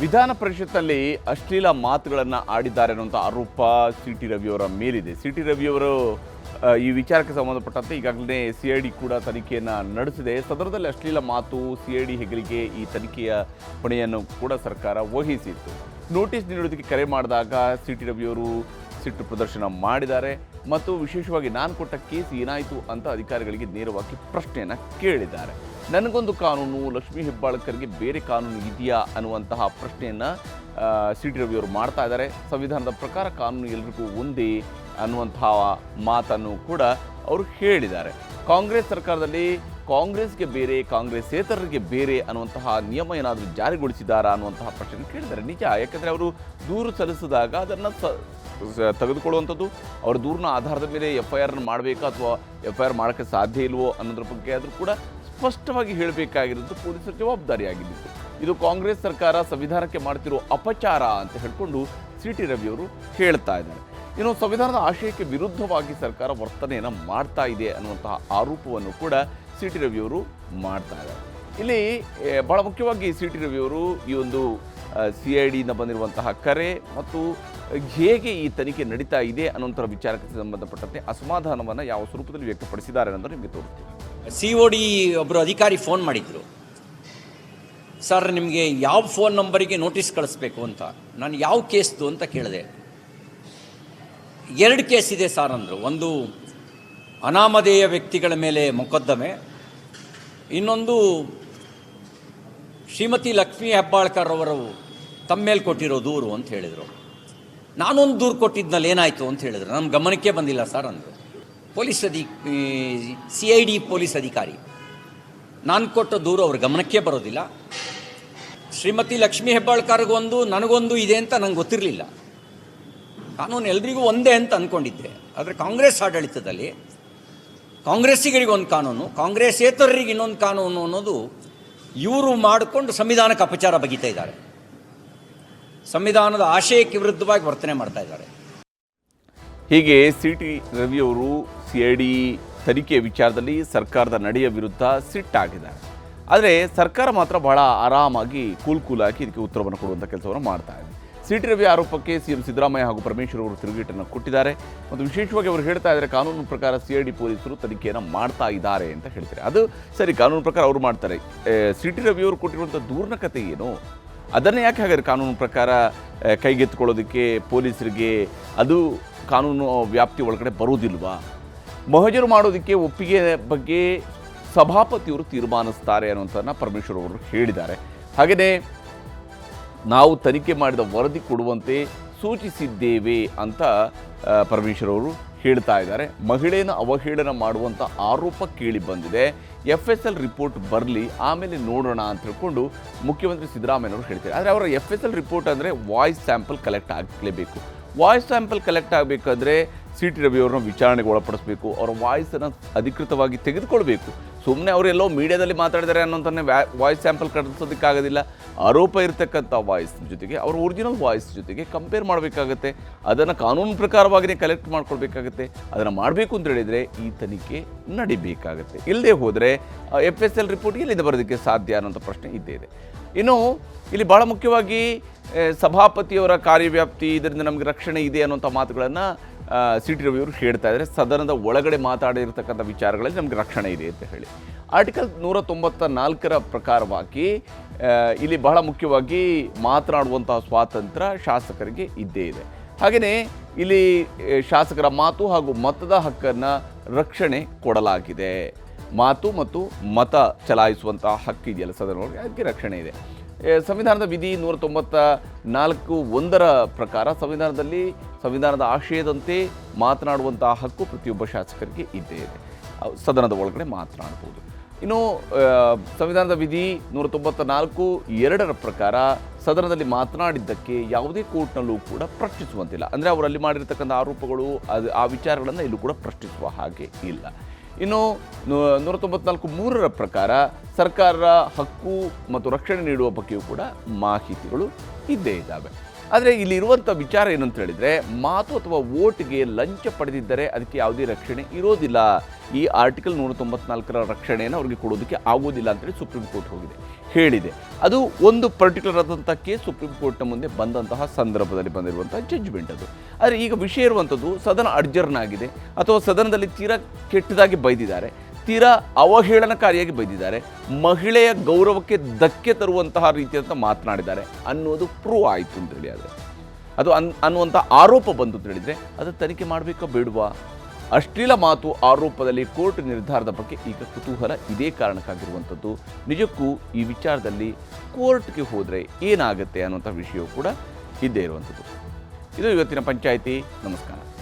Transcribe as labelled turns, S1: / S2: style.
S1: ವಿಧಾನ ಪರಿಷತ್ತಲ್ಲಿ ಅಶ್ಲೀಲ ಮಾತುಗಳನ್ನು ಆಡಿದ್ದಾರೆ ಅನ್ನುವಂಥ ಆರೋಪ ಸಿ ಟಿ ರವಿಯವರ ಮೇಲಿದೆ. ಸಿ ಟಿ ರವಿಯವರು ಈ ವಿಚಾರಕ್ಕೆ ಸಂಬಂಧಪಟ್ಟಂತೆ ಈಗಾಗಲೇ ಸಿ ಐ ಡಿ ಕೂಡ ತನಿಖೆಯನ್ನು ನಡೆಸಿದೆ. ಸದನದಲ್ಲಿ ಅಶ್ಲೀಲ ಮಾತು ಸಿ ಐ ಡಿ ಹೆಗಲಿಗೆ ಈ ತನಿಖೆಯ ಹೊಣೆಯನ್ನು ಕೂಡ ಸರ್ಕಾರ ವಹಿಸಿತ್ತು. ನೋಟಿಸ್ ನೀಡೋದಕ್ಕೆ ಕರೆ ಮಾಡಿದಾಗ ಸಿ ಟಿ ರವಿಯವರು ಸಿಟ್ಟು ಪ್ರದರ್ಶನ ಮಾಡಿದ್ದಾರೆ. ಮತ್ತು ವಿಶೇಷವಾಗಿ ನಾನು ಕೊಟ್ಟ ಕೇಸ್ ಏನಾಯಿತು ಅಂತ ಅಧಿಕಾರಿಗಳಿಗೆ ನೇರವಾಗಿ ಪ್ರಶ್ನೆಯನ್ನು ಕೇಳಿದ್ದಾರೆ. ನನಗೊಂದು ಕಾನೂನು, ಲಕ್ಷ್ಮೀ ಹೆಬ್ಬಾಳ್ಕರ್ಗೆ ಬೇರೆ ಕಾನೂನು ಇದೆಯಾ ಅನ್ನುವಂತಹ ಪ್ರಶ್ನೆಯನ್ನು ಸಿ ಟಿ ರವಿಯವರು ಮಾಡ್ತಾ ಇದ್ದಾರೆ. ಸಂವಿಧಾನದ ಪ್ರಕಾರ ಕಾನೂನು ಎಲ್ರಿಗೂ ಒಂದೇ ಅನ್ನುವಂತಹ ಮಾತನ್ನು ಕೂಡ ಅವರು ಹೇಳಿದ್ದಾರೆ. ಕಾಂಗ್ರೆಸ್ ಸರ್ಕಾರದಲ್ಲಿ ಕಾಂಗ್ರೆಸ್ಗೆ ಬೇರೆ ಕಾಂಗ್ರೆಸ್ಸೇತರರಿಗೆ ಬೇರೆ ಅನ್ನುವಂತಹ ನಿಯಮ ಏನಾದರೂ ಜಾರಿಗೊಳಿಸಿದ್ದಾರಾ ಅನ್ನುವಂತಹ ಪ್ರಶ್ನೆ ಕೇಳಿದ್ದಾರೆ. ನಿಜ, ಯಾಕಂದರೆ ಅವರು ದೂರು ಸಲ್ಲಿಸಿದಾಗ ಅದನ್ನು ಸ ತೆಗೆದುಕೊಳ್ಳುವಂಥದ್ದು, ಅವರ ದೂರಿನ ಆಧಾರದ ಮೇಲೆ ಎಫ್ ಐ ಆರ್ನ ಮಾಡಬೇಕಾ ಅಥವಾ ಎಫ್ ಐ ಆರ್ ಮಾಡೋಕ್ಕೆ ಸಾಧ್ಯ ಇಲ್ವೋ ಅನ್ನೋದ್ರ ಬಗ್ಗೆ ಆದರೂ ಕೂಡ ಸ್ಪಷ್ಟವಾಗಿ ಹೇಳಬೇಕಾಗಿರೋದು ಪೊಲೀಸರ ಜವಾಬ್ದಾರಿಯಾಗಿದ್ದು ಇದು ಕಾಂಗ್ರೆಸ್ ಸರ್ಕಾರ ಸಂವಿಧಾನಕ್ಕೆ ಮಾಡ್ತಿರೋ ಅಪಚಾರ ಅಂತ ಹೇಳಿಕೊಂಡು ಸಿ ಟಿ ರವಿಯವರು ಹೇಳ್ತಾ ಇದ್ದಾರೆ. ಇನ್ನು ಸಂವಿಧಾನದ ಆಶಯಕ್ಕೆ ವಿರುದ್ಧವಾಗಿ ಸರ್ಕಾರ ವರ್ತನೆಯನ್ನು ಮಾಡ್ತಾ ಇದೆ ಅನ್ನುವಂತಹ ಆರೋಪವನ್ನು ಕೂಡ ಸಿ ಟಿ ರವಿಯವರು ಮಾಡ್ತಾ ಇದ್ದಾರೆ. ಇಲ್ಲಿ ಬಹಳ ಮುಖ್ಯವಾಗಿ ಸಿ ಟಿ ರವಿಯವರು ಈ ಒಂದು ಸಿ ಐ ಡಿಯಿಂದ ಬಂದಿರುವಂತಹ ಕರೆ ಮತ್ತು ಹೇಗೆ ಈ ತನಿಖೆ ನಡೀತಾ ಇದೆ ಅನ್ನುವಂಥ ವಿಚಾರಕ್ಕೆ ಸಂಬಂಧಪಟ್ಟಂತೆ ಅಸಮಾಧಾನವನ್ನು ಯಾವ ಸ್ವರೂಪದಲ್ಲಿ ವ್ಯಕ್ತಪಡಿಸಿದ್ದಾರೆ ಅನ್ನೋದು ನಿಮಗೆ ತೋರಿಸ್ತೀವಿ
S2: ಸಿ ಒ ಡಿ ಒಬ್ಬರು ಅಧಿಕಾರಿ ಫೋನ್ ಮಾಡಿದ್ರು. ಸರ್, ನಿಮಗೆ ಯಾವ ಫೋನ್ ನಂಬರಿಗೆ ನೋಟಿಸ್ ಕಳಿಸ್ಬೇಕು ಅಂತ. ನಾನು ಯಾವ ಕೇಸ್ದು ಅಂತ ಕೇಳಿದೆ. ಎರಡು ಕೇಸ್ ಇದೆ ಸರ್, ಅಂದರು. ಒಂದು ಅನಾಮಧೇಯ ವ್ಯಕ್ತಿಗಳ ಮೇಲೆ ಮೊಕದ್ದಮೆ. ಇನ್ನೊಂದು ಶ್ರೀಮತಿ ಲಕ್ಷ್ಮೀ ಹೆಬ್ಬಾಳ್ಕರ್ ಅವರು ತಮ್ಮ ಮೇಲೆ ಕೊಟ್ಟಿರೋ ದೂರು, ಅಂತ ಹೇಳಿದರು. ನಾನೊಂದು ದೂರು ಕೊಟ್ಟಿದ್ನಲ್ಲಿ ಏನಾಯಿತು? ಅಂತ ಹೇಳಿದರು. ನಮ್ಮ ಗಮನಕ್ಕೆ ಬಂದಿಲ್ಲ ಸರ್, ಅಂದರು. ಪೊಲೀಸ್ ಅಧಿ ಸಿ ಐ ಡಿ ಪೊಲೀಸ್ ಅಧಿಕಾರಿ. ನಾನು ಕೊಟ್ಟ ದೂರು ಅವ್ರ ಗಮನಕ್ಕೆ ಬರೋದಿಲ್ಲ. ಶ್ರೀಮತಿ ಲಕ್ಷ್ಮೀ ಹೆಬ್ಬಾಳ್ಕರ್ಗೊಂದು ನನಗೊಂದು ಇದೆ ಅಂತ ನಂಗೆ ಗೊತ್ತಿರಲಿಲ್ಲ. ಕಾನೂನು ಎಲ್ರಿಗೂ ಒಂದೇ ಅಂತ ಅಂದ್ಕೊಂಡಿದ್ದೆ ಆದರೆ ಕಾಂಗ್ರೆಸ್ ಆಡಳಿತದಲ್ಲಿ ಕಾಂಗ್ರೆಸ್ಸಿಗರಿಗೆ ಒಂದು ಕಾನೂನು ಕಾಂಗ್ರೆಸ್ಸೇತರರಿಗೆ ಇನ್ನೊಂದು ಕಾನೂನು ಅನ್ನೋದು ಇವರು ಮಾಡಿಕೊಂಡು ಸಂವಿಧಾನಕ್ಕೆ ಅಪಚಾರ ಬಗೀತಾ ಇದ್ದಾರೆ. ಸಂವಿಧಾನದ ಆಶಯಕ್ಕೆ ವಿರುದ್ಧವಾಗಿ ವರ್ತನೆ ಮಾಡ್ತಾ ಇದ್ದಾರೆ.
S1: ಹೀಗೆ ಸಿ ಟಿ ರವಿಯವರು ಸಿ ಐ ಡಿ ತನಿಖೆ ವಿಚಾರದಲ್ಲಿ ಸರ್ಕಾರದ ನಡೆಯ ವಿರುದ್ಧ ಸಿಟ್ಟಾಗಿದ್ದಾರೆ ಆದರೆ ಸರ್ಕಾರ ಮಾತ್ರ ಬಹಳ ಆರಾಮಾಗಿ ಕೂಲ್ ಕೂಲಾಗಿ ಇದಕ್ಕೆ ಉತ್ತರವನ್ನು ಕೊಡುವಂಥ ಕೆಲಸವನ್ನು ಮಾಡ್ತಾ ಇದೆ. ಸಿ ಟಿ ರವಿ ಆರೋಪಕ್ಕೆ ಸಿ ಎಂ ಸಿದ್ದರಾಮಯ್ಯ ಹಾಗೂ ಪರಮೇಶ್ವರ್ ಅವರು ತಿರುಗೇಟನ್ನು ಕೊಟ್ಟಿದ್ದಾರೆ. ಮತ್ತು ವಿಶೇಷವಾಗಿ ಅವರು ಹೇಳ್ತಾ ಇದ್ದಾರೆ, ಕಾನೂನು ಪ್ರಕಾರ ಸಿ ಐ ಡಿ ಪೊಲೀಸರು ತನಿಖೆಯನ್ನು ಮಾಡ್ತಾ ಇದ್ದಾರೆ ಅಂತ ಹೇಳ್ತಾರೆ. ಅದು ಸರಿ, ಕಾನೂನು ಪ್ರಕಾರ ಅವರು ಮಾಡ್ತಾರೆ. ಸಿ ಟಿ ರವಿಯವರು ಕೊಟ್ಟಿರುವಂಥ ದೂರ್ನ ಕತೆ ಏನು? ಅದನ್ನೇ ಯಾಕೆ ಹಾಗಾದ್ರೆ ಕಾನೂನು ಪ್ರಕಾರ ಕೈಗೆತ್ತಿಕೊಳ್ಳೋದಕ್ಕೆ ಪೊಲೀಸರಿಗೆ ಅದು ಕಾನೂನು ವ್ಯಾಪ್ತಿ ಒಳಗಡೆ ಬರುವುದಿಲ್ವಾ ಮಹಜರು ಮಾಡೋದಕ್ಕೆ ಒಪ್ಪಿಗೆ ಬಗ್ಗೆ ಸಭಾಪತಿಯವರು ತೀರ್ಮಾನಿಸ್ತಾರೆ ಅನ್ನೋದನ್ನು ಪರಮೇಶ್ವರ್ ಅವರು ಹೇಳಿದ್ದಾರೆ. ಹಾಗೆಯೇ ನಾವು ತನಿಖೆ ಮಾಡಿದ ವರದಿ ಕೊಡುವಂತೆ ಸೂಚಿಸಿದ್ದೇವೆ ಅಂತ ಪರಮೇಶ್ವರ್ ಅವರು ಹೇಳ್ತಾ ಇದ್ದಾರೆ. ಮಹಿಳೆಯನ್ನು ಅವಹೇಳನ ಮಾಡುವಂಥ ಆರೋಪ ಕೇಳಿ ಬಂದಿದೆ. ಎಫ್ ಎಸ್ ಎಲ್ ರಿಪೋರ್ಟ್ ಬರಲಿ, ಆಮೇಲೆ ನೋಡೋಣ ಅಂತ ಹೇಳ್ಕೊಂಡು ಮುಖ್ಯಮಂತ್ರಿ ಸಿದ್ದರಾಮಯ್ಯನವರು ಹೇಳ್ತಾರೆ. ಆದರೆ ಅವರ ಎಫ್ ಎಸ್ ಎಲ್ ರಿಪೋರ್ಟ್ ಅಂದರೆ ವಾಯ್ಸ್ ಸ್ಯಾಂಪಲ್ ಕಲೆಕ್ಟ್ ಆಗಲೇಬೇಕು. ವಾಯ್ಸ್ ಸ್ಯಾಂಪಲ್ ಕಲೆಕ್ಟ್ ಆಗಬೇಕಾದ್ರೆ ಸಿ ಟಿ ರವಿಯವ್ರನ್ನ ವಿಚಾರಣೆಗೆ ಒಳಪಡಿಸಬೇಕು, ಅವರ ವಾಯ್ಸನ್ನು ಅಧಿಕೃತವಾಗಿ ತೆಗೆದುಕೊಳ್ಬೇಕು. ಸುಮ್ಮನೆ ಅವರೆಲ್ಲೋ ಮೀಡಿಯಾದಲ್ಲಿ ಮಾತಾಡಿದ್ದಾರೆ ಅನ್ನೋಂಥನ್ನೇ ವಾಯ್ಸ್ ಸ್ಯಾಂಪಲ್ ಕಳಿಸೋದಕ್ಕಾಗೋದಿಲ್ಲ ಆರೋಪ ಇರತಕ್ಕಂಥ ವಾಯ್ಸ್ ಜೊತೆಗೆ, ಅವರ ಒರಿಜಿನಲ್ ವಾಯ್ಸ್ ಜೊತೆಗೆ ಕಂಪೇರ್ ಮಾಡಬೇಕಾಗತ್ತೆ. ಅದನ್ನು ಕಾನೂನು ಪ್ರಕಾರವಾಗಿಯೇ ಕಲೆಕ್ಟ್ ಮಾಡ್ಕೊಳ್ಬೇಕಾಗತ್ತೆ. ಅದನ್ನು ಮಾಡಬೇಕು ಅಂತ ಹೇಳಿದರೆ ಈ ತನಿಖೆ ನಡಿಬೇಕಾಗತ್ತೆ. ಇಲ್ಲದೆ ಹೋದರೆ ಎಫ್ ಎಸ್ ಎಲ್ ರಿಪೋರ್ಟ್ ಎಲ್ಲಿಂದ ಬರೋದಕ್ಕೆ ಸಾಧ್ಯ ಅನ್ನೋಂಥ ಪ್ರಶ್ನೆ ಇದ್ದೇ ಇದೆ. ಇನ್ನು, ಇಲ್ಲಿ ಭಾಳ ಮುಖ್ಯವಾಗಿ ಸಭಾಪತಿಯವರ ಕಾರ್ಯವ್ಯಾಪ್ತಿ, ಇದರಿಂದ ನಮಗೆ ರಕ್ಷಣೆ ಇದೆ ಅನ್ನೋಂಥ ಮಾತುಗಳನ್ನು ಸಿ ಟಿ ರವಿಯವರು ಹೇಳ್ತಾ ಇದ್ದಾರೆ. ಸದನದ ಒಳಗಡೆ ಮಾತಾಡಿರ್ತಕ್ಕಂಥ ವಿಚಾರಗಳಲ್ಲಿ ನಮಗೆ ರಕ್ಷಣೆ ಇದೆ ಅಂತ ಹೇಳಿ. ಆರ್ಟಿಕಲ್ ನೂರ ತೊಂಬತ್ತ ನಾಲ್ಕರ ಪ್ರಕಾರವಾಗಿ ಇಲ್ಲಿ ಬಹಳ ಮುಖ್ಯವಾಗಿ ಮಾತನಾಡುವಂತಹ ಸ್ವಾತಂತ್ರ್ಯ ಶಾಸಕರಿಗೆ ಇದ್ದೇ ಇದೆ. ಹಾಗೆಯೇ ಇಲ್ಲಿ ಶಾಸಕರ ಮಾತು ಹಾಗೂ ಮತದ ಹಕ್ಕನ್ನು ರಕ್ಷಣೆ ಕೊಡಲಾಗಿದೆ. ಮಾತು ಮತ್ತು ಮತ ಚಲಾಯಿಸುವಂತಹ ಹಕ್ಕಿದೆಯಲ್ಲ ಸದನಗಳಿಗೆ ಅದಕ್ಕೆ ರಕ್ಷಣೆ ಇದೆ. ಸಂವಿಧಾನದ ವಿಧಿ ನೂರ ತೊಂಬತ್ತ ನಾಲ್ಕು ಒಂದರ ಪ್ರಕಾರ ಸಂವಿಧಾನದಲ್ಲಿ ಸಂವಿಧಾನದ ಆಶಯದಂತೆ ಮಾತನಾಡುವಂತಹ ಹಕ್ಕು ಪ್ರತಿಯೊಬ್ಬ ಶಾಸಕರಿಗೆ ಇದ್ದೇ ಇದೆ. ಸದನದ ಒಳಗಡೆ ಮಾತನಾಡ್ಬೋದು ಇನ್ನು ಸಂವಿಧಾನದ ವಿಧಿ ನೂರ ತೊಂಬತ್ತ ನಾಲ್ಕು ಎರಡರ ಪ್ರಕಾರ ಸದನದಲ್ಲಿ ಮಾತನಾಡಿದ್ದಕ್ಕೆ ಯಾವುದೇ ಕೋರ್ಟ್ನಲ್ಲೂ ಕೂಡ ಪ್ರಶ್ನಿಸುವಂತಿಲ್ಲ. ಅಂದರೆ ಅವರಲ್ಲಿ ಮಾಡಿರ್ತಕ್ಕಂಥ ಆರೋಪಗಳು, ಅದು, ಆ ವಿಚಾರಗಳನ್ನು ಇಲ್ಲೂ ಕೂಡ ಪ್ರಶ್ನಿಸುವ ಹಾಗೆ ಇಲ್ಲ. ಇನ್ನು ನೂರ ತೊಂಬತ್ನಾಲ್ಕು ಮೂರರ ಪ್ರಕಾರ ಸರ್ಕಾರ ಹಕ್ಕು ಮತ್ತು ರಕ್ಷಣೆ ನೀಡುವ ಬಗ್ಗೆಯೂ ಕೂಡ ಮಾಹಿತಿಗಳು ಇದ್ದೇ ಇದ್ದಾವೆ. ಆದರೆ ಇಲ್ಲಿರುವಂಥ ವಿಚಾರ ಏನಂತ ಹೇಳಿದರೆ, ಮಾತು ಅಥವಾ ವೋಟ್ಗೆ ಲಂಚ ಪಡೆದಿದ್ದರೆ ಅದಕ್ಕೆ ಯಾವುದೇ ರಕ್ಷಣೆ ಇರೋದಿಲ್ಲ. ಈ ಆರ್ಟಿಕಲ್ ನೂರ ತೊಂಬತ್ನಾಲ್ಕರ ರಕ್ಷಣೆಯನ್ನು ಅವರಿಗೆ ಕೊಡೋದಕ್ಕೆ ಆಗೋದಿಲ್ಲ ಅಂತೇಳಿ ಸುಪ್ರೀಂ ಕೋರ್ಟ್ ಹೋಗಿದೆ, ಹೇಳಿದೆ. ಅದು ಒಂದು ಪರ್ಟಿಕ್ಯುಲರ್ ಆದಂಥ ಕೇಸ್ ಸುಪ್ರೀಂ ಕೋರ್ಟ್ನ ಮುಂದೆ ಬಂದಂತಹ ಸಂದರ್ಭದಲ್ಲಿ ಬಂದಿರುವಂಥ ಜಡ್ಜ್ಮೆಂಟ್ ಅದು. ಆದರೆ ಈಗ ವಿಷಯ ಇರುವಂಥದ್ದು ಸದನ ಅಡ್ಜರ್ನ್ ಆಗಿದೆ ಅಥವಾ ಸದನದಲ್ಲಿ ತೀರಾ ಕೆಟ್ಟದಾಗಿ ಬೈದಿದ್ದಾರೆ. ತೀರಾ ಅವಹೇಳನಕಾರಿಯಾಗಿ ಬೈದಿದ್ದಾರೆ. ಮಹಿಳೆಯ ಗೌರವಕ್ಕೆ ಧಕ್ಕೆ ತರುವಂತಹ ರೀತಿಯಂತ ಮಾತನಾಡಿದ್ದಾರೆ. ಅನ್ನೋದು ಪ್ರೂವ್ ಆಯಿತು ಅಂತೇಳಿ ಆದರೆ. ಅದು ಅನ್ ಅನ್ನುವಂಥ ಆರೋಪ ಬಂತು ಅಂತ ಹೇಳಿದರೆ ಅದು ತನಿಖೆ ಮಾಡಬೇಕಾ ಬೇಡುವ? ಅಶ್ಲೀಲ ಮಾತು ಆರೋಪದಲ್ಲಿ ಕೋರ್ಟ್ ನಿರ್ಧಾರದ ಬಗ್ಗೆ ಈಗ ಕುತೂಹಲ ಇದೇ ಕಾರಣಕ್ಕಾಗಿರುವಂಥದ್ದು. ನಿಜಕ್ಕೂ ಈ ವಿಚಾರದಲ್ಲಿ ಕೋರ್ಟ್ಗೆ ಹೋದರೆ ಏನಾಗುತ್ತೆ ಅನ್ನುವಂಥ ವಿಷಯವೂ ಕೂಡ ಇದ್ದೇ ಇರುವಂಥದ್ದು. ಇದು ಇವತ್ತಿನ ಪಂಚಾಯಿತಿ. ನಮಸ್ಕಾರ.